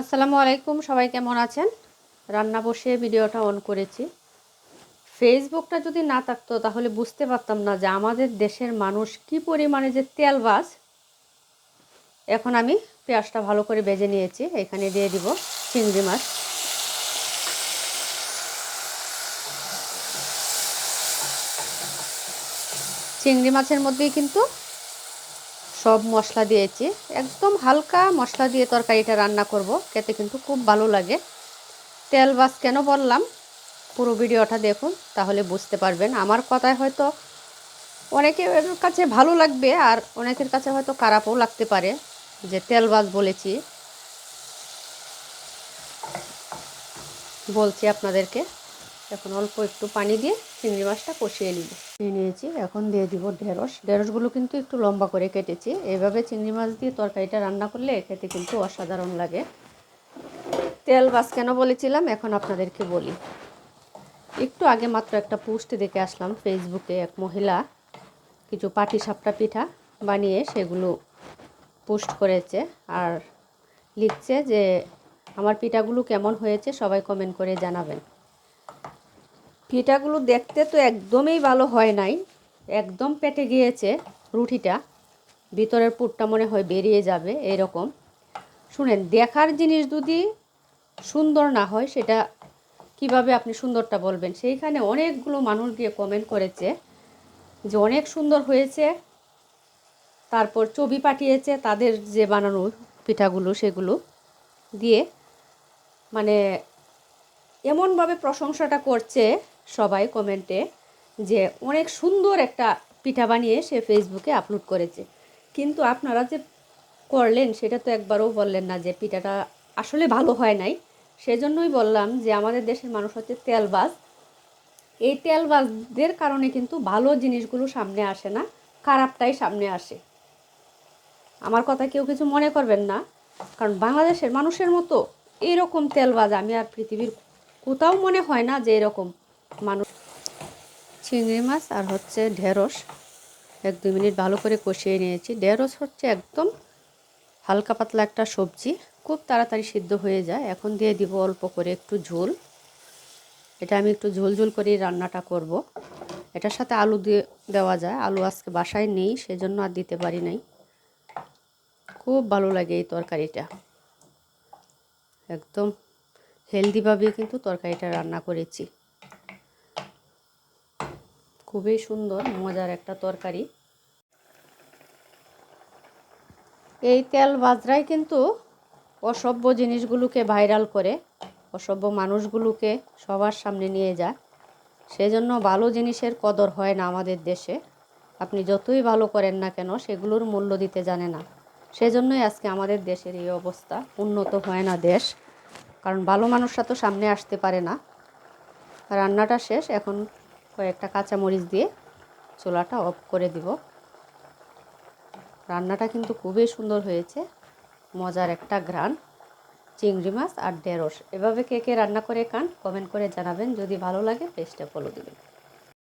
আসসালামু আলাইকুম, সবাই কেমন আছেন? রান্না বসে ভিডিওটা অন করেছি। ফেসবুকটা যদি না থাকতো, তাহলে বুঝতে পারতাম না যে আমাদের দেশের মানুষ কি পরিমাণে যে তেলবাজ। এখন আমি পেঁয়াজটা ভালো করে বেজে নিয়েছি, এখানে দিয়ে দিব চিংড়ি মাছ। চিংড়ি মাছের মধ্যেই কিন্তু সব মশলা দিয়েছি। একদম হালকা মশলা দিয়ে তরকারিটা রান্না করব। খেতে কিন্তু খুব ভালো লাগে। তেল বাস কেন বললাম? পুরো ভিডিওটা দেখুন, তাহলে বুঝতে পারবেন। আমার কথায় হয়তো অনেকের কাছে ভালো লাগবে আর অনেকের কাছে হয়তো খারাপও লাগতে পারে, যে তেল বাস বলেছি। বলছি আপনাদেরকে। এখন অল্প একটু পানি দিয়ে চিংড়ি মাছটা কষিয়ে নিব। নিয়ে নিয়েছি, এখন দিয়ে দিব ঢেঁড়স। ঢেঁড়সগুলো কিন্তু একটু লম্বা করে কেটেছি। এভাবে চিংড়ি মাছ দিয়ে তরকারিটা রান্না করলে খেতে কিন্তু অসাধারণ লাগে। তেল বাস কেন বলেছিলাম, এখন আপনাদেরকে বলি। একটু আগে মাত্র একটা পোস্ট দেখে আসলাম ফেসবুকে এক মহিলা কিছু পাটি সাপটা পিঠা বানিয়ে সেগুলো পোস্ট করেছে আর লিখছে যে, আমার পিঠাগুলো কেমন হয়েছে সবাই কমেন্ট করে জানাবেন। পিঠাগুলো দেখতে তো একদমই ভালো হয় নাই। একদম পেটে গিয়েছে রুটিটা। ভিতরের পুরটা মনে হয় বেরিয়ে যাবে এরকম। শুনেন, দেখার জিনিস যদি সুন্দর না হয়, সেটা কীভাবে আপনি সুন্দরটা বলবেন? সেইখানে অনেকগুলো মানুষ গিয়ে কমেন্ট করেছে যে অনেক সুন্দর হয়েছে, তারপর ছবি পাঠিয়েছে তাদের যে বানানো পিঠাগুলো, সেগুলো দিয়ে। মানে এমনভাবে প্রশংসাটা করছে সবাই কমেন্টে যে অনেক সুন্দর একটা পিঠা বানিয়ে সে ফেসবুকে আপলোড করেছে। কিন্তু আপনারা যে করলেন, সেটা তো একবারও বললেন না যে পিঠাটা আসলে ভালো হয় নাই। সেজন্যই বললাম যে আমাদের দেশের মানুষ হচ্ছে তেলবাজ। এই তেলবাজদের কারণে কিন্তু ভালো জিনিসগুলো সামনে আসে না, খারাপটাই সামনে আসে। আমার কথা কেউ কিছু মনে করবেন না, কারণ বাংলাদেশের মানুষের মতো এরকম তেলবাজ আমি আর পৃথিবীর কোথাও মনে হয় না যে এরকম। মানুষ চিংড়ি মাছ আর হচ্ছে ঢেঁড়স। এক দুই মিনিট ভালো করে কষিয়ে নিয়েছি। ঢেঁড়স হচ্ছে একদম হালকা পাতলা একটা সবজি, খুব তাড়াতাড়ি সিদ্ধ হয়ে যায়। এখন দিয়ে দিব অল্প করে একটু ঝোল। এটা আমি একটু ঝোল ঝোল করেই রান্নাটা করব। এটার সাথে আলু দিয়ে দেওয়া যায়। আলু আজকে বাসায় নেই, সেজন্য আর দিতে পারি নাই। খুব ভালো লাগে এই তরকারিটা। একদম হেলদিভাবে কিন্তু তরকারিটা রান্না করেছি। খুবই সুন্দর, মজার একটা তরকারি। এই তেল বাজরাই কিন্তু অসভ্য জিনিসগুলোকে ভাইরাল করে, অসভ্য মানুষগুলোকে সবার সামনে নিয়ে যায়। সেজন্য ভালো জিনিসের কদর হয় না আমাদের দেশে। আপনি যতই ভালো করেন না কেন, সেগুলোর মূল্য দিতে জানে না। সেজন্যই আজকে আমাদের দেশের এই অবস্থা, উন্নত হয় না দেশ। কারণ ভালো মানুষরা তো সামনে আসতে পারে না। রান্নাটা শেষ, এখন কয়েকটা কাঁচামরিচ দিয়ে চোলাটা অফ করে দিব। রান্নাটা কিন্তু খুবই সুন্দর হয়েছে, মজার একটা ঘ্রাণ। চিংড়ি মাছ আর ঢেঁড়স, এভাবে কে কে রান্না করে কান কমেন্ট করে জানাবেন। যদি ভালো লাগে পেস্টে ফলো দিবেন।